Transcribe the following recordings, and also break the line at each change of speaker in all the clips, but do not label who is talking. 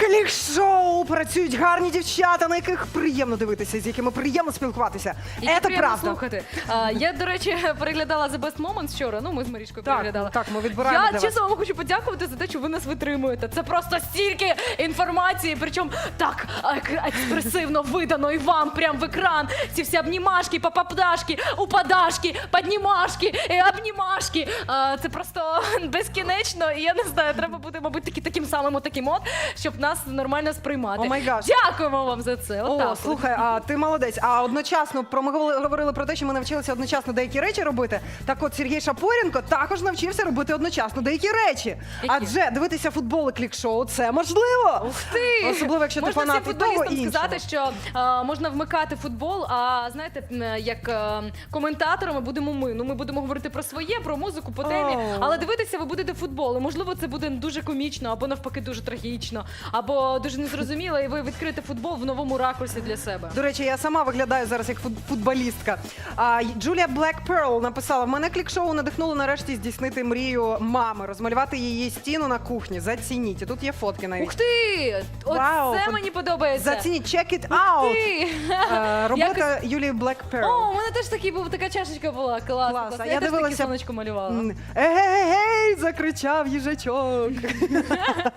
Клік-шоу працюють гарні дівчата, на яких приємно дивитися, з якими приємно спілкуватися. Це
приємно
правда.
слухати. А, я, до речі, переглядала The Best Moments вчора. Ну, ми з Марічкою
Так,
переглядали.
так, ми відбираємо
Я
для вас.
чесно вам хочу подякувати за те, що ви нас витримуєте. Це просто стільки інформації, причому так ек- експресивно видано і вам прям в екран. Ці всі обнімашки, попапдашки, упадашки, піднімашки, і обнімашки. А, це просто безкінечно. І я не знаю, треба бути, мабуть, такі, таким самим таким от, щоб нас нормально сприймати.
О май гаш.
Дякуємо вам за це. Отак
О,
от.
слухай, а ти молодець. А одночасно про ми говорили- про те, що ми навчилися одночасно деякі речі робити. Так от Сергій Шапоренко також навчився робити одночасно деякі речі.
Які?
Адже дивитися футбол і клік-шоу це можливо.
Ух ти!
Особливо, якщо ти фанат
всім
того, і іншого.
сказати, що а, можна вмикати футбол, а знаєте, як а, коментаторами будемо ми. Ну ми будемо говорити про своє, про музику, по темі.
О.
Але дивитися ви будете футбол. І, можливо, це буде дуже комічно, або навпаки дуже трагічно, або дуже незрозуміло, і ви відкрите футбол в новому ракурсі для себе.
До речі, я сама виглядаю зараз як фут- футболістка. А, Джулія Блек Перл написала: мене клік-шоу надихнуло нарешті здійснити мрію мами, розмалювати її стіну на кухні. Зацініть. І тут є фотки навіть.
Ух ти!
Вау,
Оце
фан-
мені подобається.
Зацініть, check it out.
Ти!
Е, Робота Юлії Блек Перл.
О, у мене теж такий був, така чашечка була. Клас,
Клас.
клас.
А
Я,
я
теж
дивилася-
таке сонечко малювала.
М, Егей, закричав їжачок.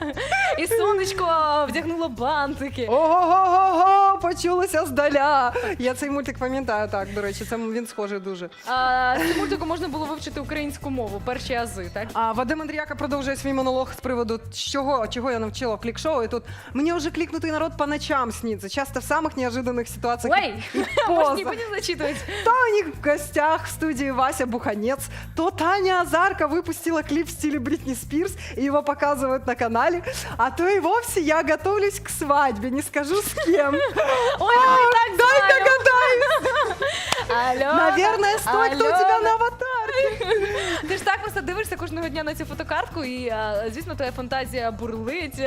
І сонечко вдягнуло бантики.
Ого-го-го, почулося здаля. Я цей мультик пам'ятаю так, до речі, це він схожий дуже.
А, з цього мультику можна було вивчити українську мову, перші ази, так?
А Вадим Андріяка продовжує свій монолог з приводу чого, чого я навчила в клік-шоу. І тут мені вже клікнутий народ по ночам снится, часто в самых неожиданных ситуациях.
Ой,
и
можешь
поза.
не будем зачитывать.
То у них в гостях в студии Вася Буханец, то Таня Азарка выпустила клип в стиле Бритни Спирс, и его показывают на канале, а то и вовсе я готовлюсь к свадьбе, не скажу с кем.
Ой, а, так
Дай догадаюсь.
Алло.
Наверное, стой, кто
дивишся кожного дня на цю фотокартку, і а, звісно, твоя фантазія бурлить.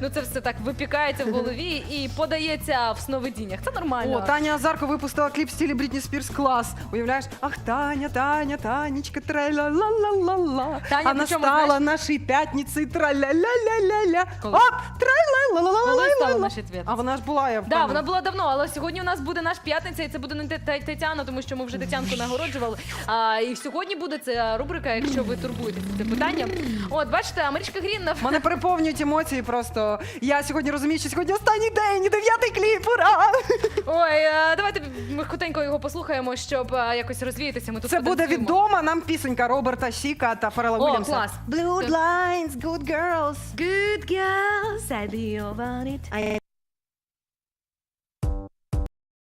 Ну це все так випікається в голові і подається в сновидіннях. Це нормально.
О, Таня Азарко випустила кліп в стилі Брітні Спірс клас. Уявляєш, Ах, Таня, Таня, Танечка, траля ла ла ла ла
Таня,
Она стала
знаешь-
нашей пятницей, тра-ля-ля-ля-ля-ля.
Коли?
Оп, тра-ла-ла-ла-ла-ла-ла.
Коли стала?
А вона ж була, я
Да, вона була давно, але сьогодні у нас буде наш п'ятниця, і це буде не Те- Те- Тетяна, тому що ми вже Тетянку нагороджували. А, і сьогодні буде ця рубрика, якщо ви турбуєтеся цим питанням. От, бачите, Марічка Грінна
Мене переповнюють емоції просто. Я сьогодні розумію, що сьогодні останній день, і дев'ятий кліп, ура!
Ой, е, давайте ми хутенько його послухаємо, щоб е, якось розвіятися. Ми тут
Це буде
потанцюємо.
відома нам пісенька Роберта Сіка та Фарела
О,
Уільямса.
клас.
Blue lines, good girls.
Good girls, I be About it.
I